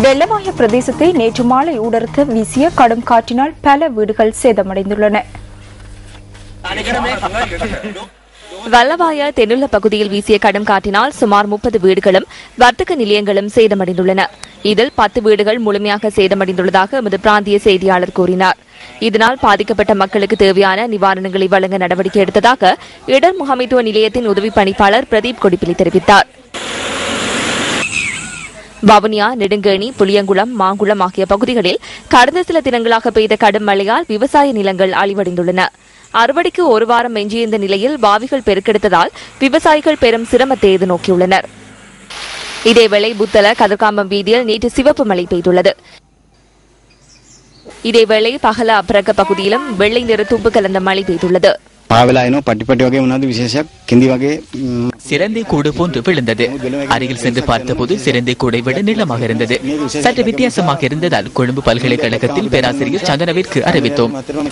வெள்ளவாய பிரதேசத்தை நேற்று மாலை ஊடறுத்து வீசிய கடும் காற்றினால் பல வீடுகள் சேதமடைந்துள்ளன. வல்லவாய தென்னுள்ள பகுதியில் வீசிய கடும் காற்றினால் சுமார் முப்பது வீடுகளும் வர்த்தக நிலையங்களும் சேதமடைந்துள்ளன. இதில் பத்து வீடுகள் முழுமையாக சேதமடைந்துள்ளதாக எமது பிராந்திய செய்தியாளர் கூறினார். இதனால் பாதிக்கப்பட்ட மக்களுக்கு தேவையான நிவாரணங்களை வழங்க நடவடிக்கை எடுத்ததாக இடர் முகாமைத்துவ நிலையத்தின் உதவி பணிப்பாளர் பிரதீப் கொடிப்பிலி தெரிவித்தார். வவுனியா நெடுங்கேணி புளியங்குளம் மாங்குளம் ஆகிய பகுதிகளில் கடந்த சில தினங்களாக பெய்த கடும் மழையால் விவசாய நிலங்கள் அழிவடைந்துள்ளன. அறுவடைக்கு ஒரு வாரம் எஞ்சியிருந்த நிலையில் பாவிகள் பெருக்கெடுத்ததால் விவசாயிகள் பெரும் சிரமத்தை எதிர்நோக்கியுள்ளனர். இதேவேளை புத்தள கதிர்காம்பம் வீதியில் நேற்று சிவப்பு மழை பெய்துள்ளது. இதேவேளை பகல அப்ரக பகுதியிலும் வெள்ளை நிற தும்பு கலந்த மழை பெய்துள்ளது. පාවෙලා එනවා පටි පටි වගේ මොනවද විශේෂයක් කිඳි වගේ ම්, சிறந்தை கூடு போன்று விழுந்தது அருகில் சென்று பார்த்தபோது சிறந்தை கூடை விட நீளமாக இருந்தது சற்று வித்தியாசமாக இருந்ததால் கொழும்பு பல்கலைக்கழகத்தில் பேராசிரியர் சந்தனவிற்கு அறிவித்தோம் අතරම